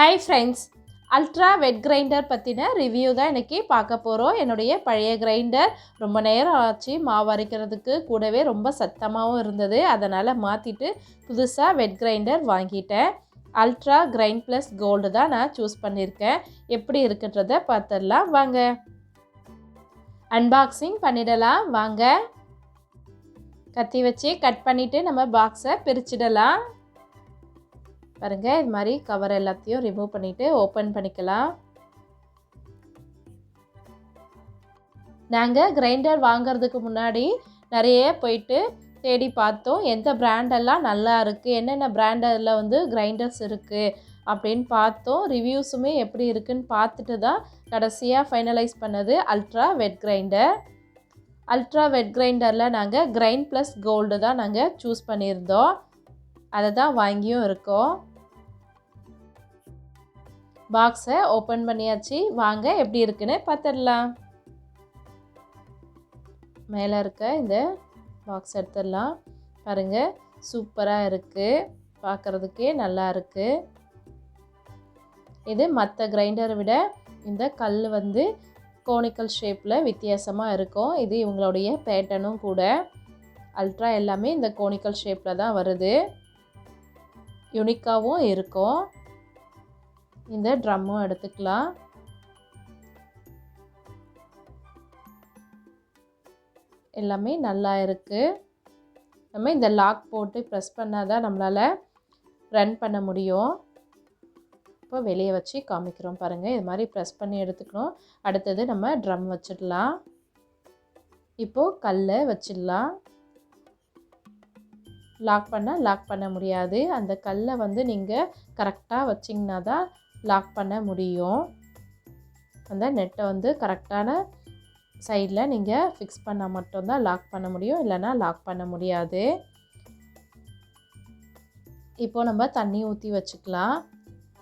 Hi friends ultra wet grinder பற்றின review தான் இன்றைக்கி பார்க்க போகிறோம் என்னுடைய பழைய கிரைண்டர் ரொம்ப நேரம் ஆச்சு. மாவு அரைக்கிறதுக்கு கூடவே ரொம்ப சத்தமாகவும் இருந்தது. அதனால் மாற்றிட்டு புதுசாக வெட் கிரைண்டர் வாங்கிட்டேன். அல்ட்ரா கிரைண்ட் ப்ளஸ் கோல்டு தான் நான் சூஸ் பண்ணியிருக்கேன் எப்படி இருக்குன்றத பார்த்துடலாம் வாங்க. அன்பாக்சிங் பண்ணிடலாம். வாங்க. கத்தி வச்சு கட் பண்ணிவிட்டு நம்ம பாக்ஸை பிரிச்சிடலாம். பாருங்கள் இது மாதிரி கவர் எல்லாத்தையும் ரிமூவ் பண்ணிவிட்டு ஓப்பன் பண்ணிக்கலாம். நாங்கள் கிரைண்டர் வாங்கிறதுக்கு முன்னாடி நிறைய போயிட்டு தேடி பார்த்தோம். எந்த பிராண்டெல்லாம் நல்லா இருக்குது என்னென்ன பிராண்டில் வந்து கிரைண்டர்ஸ் இருக்குது அப்படின்னு பார்த்தோம். ரிவ்யூஸுமே எப்படி இருக்குன்னு பார்த்துட்டு தான் கடைசியாக ஃபைனலைஸ் பண்ணது ultra wet grinder ultra wet கிரைண்டரில் நாங்கள் கிரைண்ட் ப்ளஸ் கோல்டு தான் நாங்கள் சூஸ் பண்ணியிருந்தோம். அதை தான் வாங்கியும் இருக்கோம். பாக்ஸை ஓப்பன் பண்ணியாச்சு. வாங்க எப்படி இருக்குன்னு பார்த்துடலாம் மேலே இருக்க இந்த பாக்ஸ் எடுத்துடலாம். பாருங்கள் சூப்பராக இருக்குது பார்க்குறதுக்கே நல்லா இருக்குது இது மற்ற கிரைண்டரை விட இந்த கல் வந்து கோனிக்கல் ஷேப்பில் வித்தியாசமாக இருக்கும். இது இவங்களுடைய பேட்டனும் கூட. அல்ட்ரா எல்லாமே இந்த கோனிக்கல் ஷேப்பில் தான் வருது. யுனிக்காகவும் இருக்கும். இந்த ட்ரம்மும் எடுத்துக்கலாம். எல்லாமே நல்லா இருக்குது நம்ம இந்த லாக் போட்டு ப்ரெஸ் பண்ணால் தான் நம்மளால் ரன் பண்ண முடியும். இப்போ வெளியே வச்சு காமிக்கிறோம் பாருங்கள் இது மாதிரி ப்ரெஸ் பண்ணி எடுத்துக்கணும். அடுத்தது நம்ம ட்ரம் வச்சிடலாம். இப்போது கல்லை வச்சிடலாம். லாக் பண்ணால் லாக் பண்ண முடியாது. அந்த கல்லை வந்து நீங்கள் கரெக்டாக வச்சிங்கன்னா தான் லாக் பண்ண முடியும். அந்த நெட்டை வந்து கரெக்டான சைடில் நீங்கள் ஃபிக்ஸ் பண்ணால் மட்டும்தான் லாக் பண்ண முடியும். இல்லைனா லாக் பண்ண முடியாது. இப்போது நம்ம தண்ணி ஊற்றி வச்சுக்கலாம்.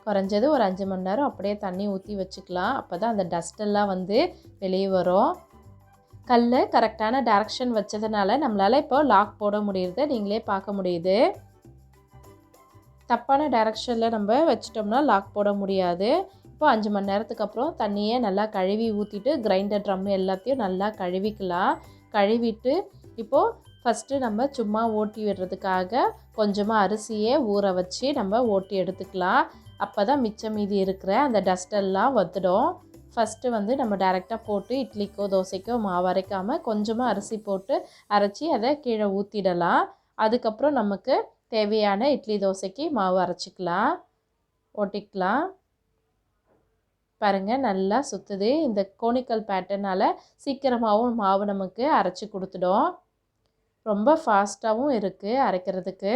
குறைஞ்சது ஒரு அஞ்சு மணி நேரம் அப்படியே தண்ணி ஊற்றி வச்சுக்கலாம். அப்போ தான் அந்த டஸ்டெல்லாம் வந்து வெளியே வரும். கல் கரெக்டான டேரக்ஷன் வச்சதுனால நம்மளால் இப்போ லாக் போட முடியுது நீங்களே பார்க்க முடியுது. தப்பான டைரக்ஷனில் நம்ம வச்சிட்டோம்னா லாக் போட முடியாது. இப்போ அஞ்சு மணி நேரத்துக்கு அப்புறம் தண்ணியை நல்லா கழுவி ஊற்றிட்டு கிரைண்டர் ட்ரம் எல்லாத்தையும் நல்லா கழுவிக்கலாம். கழுவிட்டு இப்போது ஃபஸ்ட்டு நம்ம சும்மா ஓட்டி விடுறதுக்காக கொஞ்சமாக அரிசியை ஊற வச்சு நம்ம ஓட்டி எடுத்துக்கலாம். அப்போ தான் மிச்சம் மீதி இருக்கிற அந்த டஸ்டெல்லாம் வத்துடும். ஃபஸ்ட்டு வந்து நம்ம டேரெக்டாக போட்டு இட்லிக்கோ தோசைக்கோ மாவு அரைக்காமல் கொஞ்சமாக அரிசி போட்டு அரைச்சி அதை கீழே ஊற்றிடலாம் அதுக்கப்புறம் நமக்கு தேவையான இட்லி தோசைக்கு மாவு அரைச்சிக்கலாம். ஓட்டிக்கலாம். பாருங்கள் நல்லா சுற்றுது இந்த கோனிக்கல் பேட்டர்னால் சீக்கிரமாகவும் மாவு நமக்கு அரைச்சி கொடுத்துடும். ரொம்ப ஃபாஸ்ட்டாகவும் இருக்குது அரைக்கிறதுக்கு.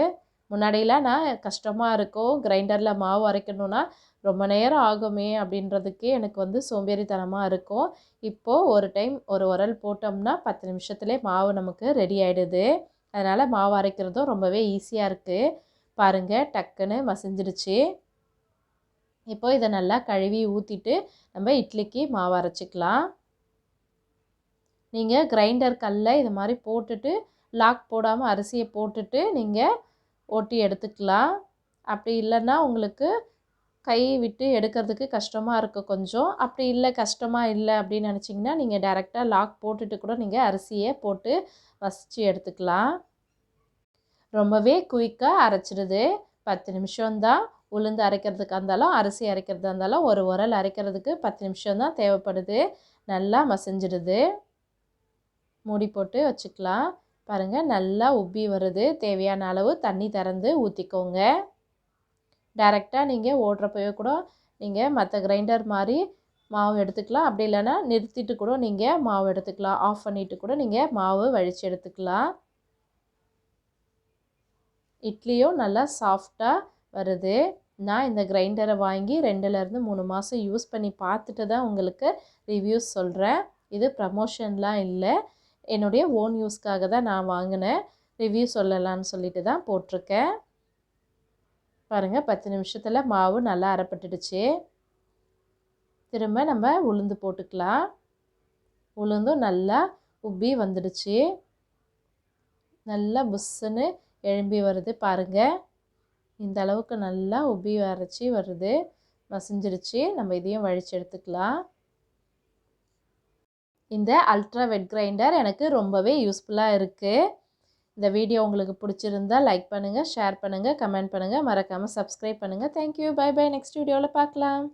முன்னாடியெலாம் நான் கஷ்டமாக இருக்கும் கிரைண்டரில் மாவு அரைக்கணுன்னா ரொம்ப நேரம் ஆகுமே அப்படின்றதுக்கே எனக்கு வந்து சோம்பேறித்தனமாக இருக்கும். இப்போது ஒரு டைம் ஒரு உரல் போட்டோம்னா பத்து நிமிஷத்துலேயே மாவு நமக்கு ரெடி ஆகிடுது அதனால் மாவு அரைக்கிறதும் ரொம்பவே ஈஸியாக இருக்குது பாருங்கள் டக்குன்னு மசிஞ்சிடுச்சு இப்போது இதை நல்லா கழுவி ஊற்றிட்டு நம்ம இட்லிக்கு மாவு அரைச்சிக்கலாம். நீங்கள் கிரைண்டர் கல்லில் இது மாதிரி போட்டுட்டு லாக் போடாமல் அரிசியை போட்டுட்டு நீங்கள் ஓட்டி எடுத்துக்கலாம். அப்படி இல்லைன்னா உங்களுக்கு கை விட்டு எடுக்கிறதுக்கு கஷ்டமாக இருக்கும் கொஞ்சம். அப்படி இல்லை கஷ்டமாக இல்லை அப்படின்னு நினச்சிங்கன்னா நீங்கள் டேரெக்டாக லாக் போட்டுட்டு கூட நீங்கள் அரிசியை போட்டு வசித்து எடுத்துக்கலாம். ரொம்பவே குயிக்காக அரைச்சிடுது பத்து நிமிஷம்தான் உளுந்து அரைக்கிறதுக்காக இருந்தாலும் அரிசி அரைக்கிறதா இருந்தாலும் ஒரு உரல் அரைக்கிறதுக்கு பத்து நிமிஷம் தான் தேவைப்படுது. நல்லா மசிஞ்சிடுது. மூடி போட்டு வச்சுக்கலாம். பாருங்கள் நல்லா உப்பி வருது. தேவையான அளவு தண்ணி திறந்து ஊற்றிக்கோங்க டைரெக்டாக நீங்கள் ஓடுறப்பவே கூட நீங்கள் மற்ற கிரைண்டர் மாதிரி மாவு எடுத்துக்கலாம். அப்படி இல்லைன்னா நிறுத்திட்டு கூட நீங்கள் மாவு எடுத்துக்கலாம். ஆஃப் பண்ணிவிட்டு கூட நீங்கள் மாவு வழித்து எடுத்துக்கலாம். இட்லியும் நல்லா சாஃப்டாக வருது. நான் இந்த கிரைண்டரை வாங்கி ரெண்டுலேருந்து மூணு மாதம் யூஸ் பண்ணி பார்த்துட்டு தான் உங்களுக்கு ரிவ்யூஸ் சொல்கிறேன் இது ப்ரமோஷன்லாம் இல்லை. என்னுடைய ஓன் யூஸ்க்காக தான் நான் வாங்கினேன் ரிவ்யூ சொல்லலான்னு சொல்லிட்டு தான் போட்டிருக்கேன். பாருங்கள் பத்து நிமிஷத்தில் மாவு நல்லா அரைப்பட்டுடுச்சு. திரும்ப நம்ம உளுந்து போட்டுக்கலாம். உளுந்தும் நல்லா உப்பி வந்துடுச்சு. நல்லா புஷ்ஷுன்னு எழும்பி வருது பாருங்கள் இந்த அளவுக்கு நல்லா உப்பி அரைச்சி வருது. மசிஞ்சிருச்சு நம்ம இதையும் வழித்து எடுத்துக்கலாம். இந்த அல்ட்ரா வெட் கிரைண்டர் எனக்கு ரொம்பவே யூஸ்ஃபுல்லாக இருக்குது இந்த வீடியோ உங்களுக்கு பிடிச்சிருந்தா லைக் பண்ணுங்கள் ஷேர் பண்ணுங்கள் கமெண்ட் பண்ணுங்கள் மறக்காமல் சப்ஸ்கிரைப் பண்ணுங்கள் தேங்க்யூ பை பை நெக்ஸ்ட் வீடியோவில் பார்க்கலாம்.